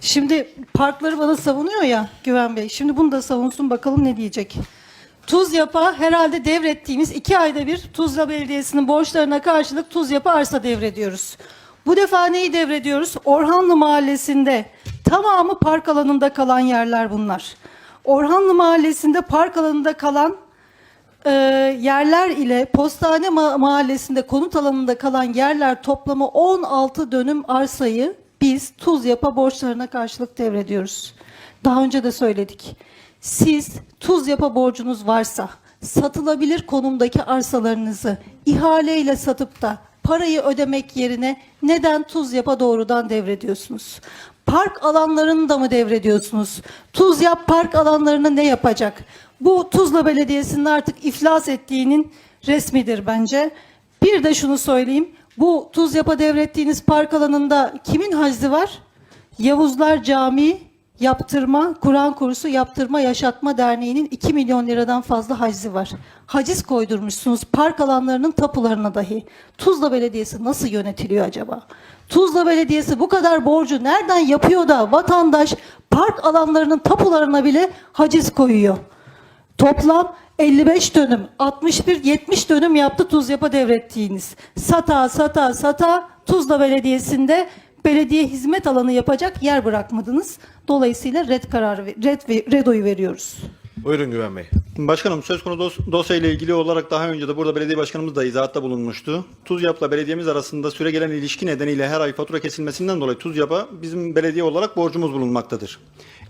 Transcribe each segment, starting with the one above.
Şimdi parkları bana savunuyor ya Güven Bey. Şimdi bunu da savunsun bakalım ne diyecek. Tuzyap'a herhalde devrettiğimiz iki ayda bir Tuzla Belediyesi'nin borçlarına karşılık Tuzyap'a arsa devrediyoruz. Bu defa neyi devrediyoruz? Orhanlı Mahallesi'nde tamamı park alanında kalan yerler bunlar. Orhanlı Mahallesi'nde park alanında kalan e, yerler ile Postane Ma- Mahallesi'nde konut alanında kalan yerler toplamı 16 dönüm arsayı biz tuz yapa borçlarına karşılık devrediyoruz. Daha önce de söyledik. Siz tuz yapa borcunuz varsa satılabilir konumdaki arsalarınızı ihaleyle satıp da parayı ödemek yerine neden tuz yapa doğrudan devrediyorsunuz? Park alanlarını da mı devrediyorsunuz? Tuz yap park alanlarını ne yapacak? Bu Tuzla Belediyesi'nin artık iflas ettiğinin resmidir bence. Bir de şunu söyleyeyim. Bu tuz yapa devrettiğiniz park alanında kimin haczi var? Yavuzlar Camii Yaptırma, Kur'an Kursu Yaptırma Yaşatma Derneği'nin 2 milyon liradan fazla haczi var. Haciz koydurmuşsunuz park alanlarının tapularına dahi. Tuzla Belediyesi nasıl yönetiliyor acaba? Tuzla Belediyesi bu kadar borcu nereden yapıyor da vatandaş park alanlarının tapularına bile haciz koyuyor? Toplam 55 dönüm, 61 70 dönüm yaptı Tuzyap'a devrettiğiniz. Sata sata sata Tuzla Belediyesi'nde belediye hizmet alanı yapacak yer bırakmadınız. Dolayısıyla red kararı red red oyu veriyoruz. Buyurun Güven Bey. Başkanım söz konu dos- dosyayla ilgili olarak daha önce de burada belediye başkanımız da izahatta bulunmuştu. Tuzyap'la belediyemiz arasında süre gelen ilişki nedeniyle her ay fatura kesilmesinden dolayı Tuzyap'a bizim belediye olarak borcumuz bulunmaktadır.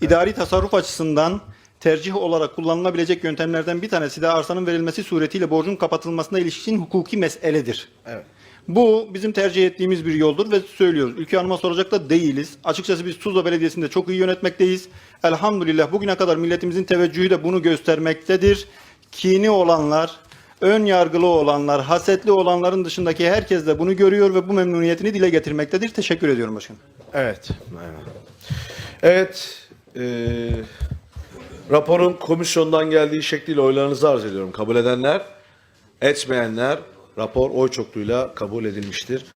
İdari tasarruf açısından tercih olarak kullanılabilecek yöntemlerden bir tanesi de arsanın verilmesi suretiyle borcun kapatılmasına ilişkin hukuki meseledir. Evet. Bu bizim tercih ettiğimiz bir yoldur ve söylüyoruz. Ülke Hanım'a soracak da değiliz. Açıkçası biz Tuzla Belediyesi'nde çok iyi yönetmekteyiz. Elhamdülillah bugüne kadar milletimizin teveccühü de bunu göstermektedir. Kini olanlar, ön yargılı olanlar, hasetli olanların dışındaki herkes de bunu görüyor ve bu memnuniyetini dile getirmektedir. Teşekkür ediyorum başkanım. Evet. Evet. Evet. eee, raporun komisyondan geldiği şekliyle oylarınızı arz ediyorum. Kabul edenler, etmeyenler rapor oy çokluğuyla kabul edilmiştir.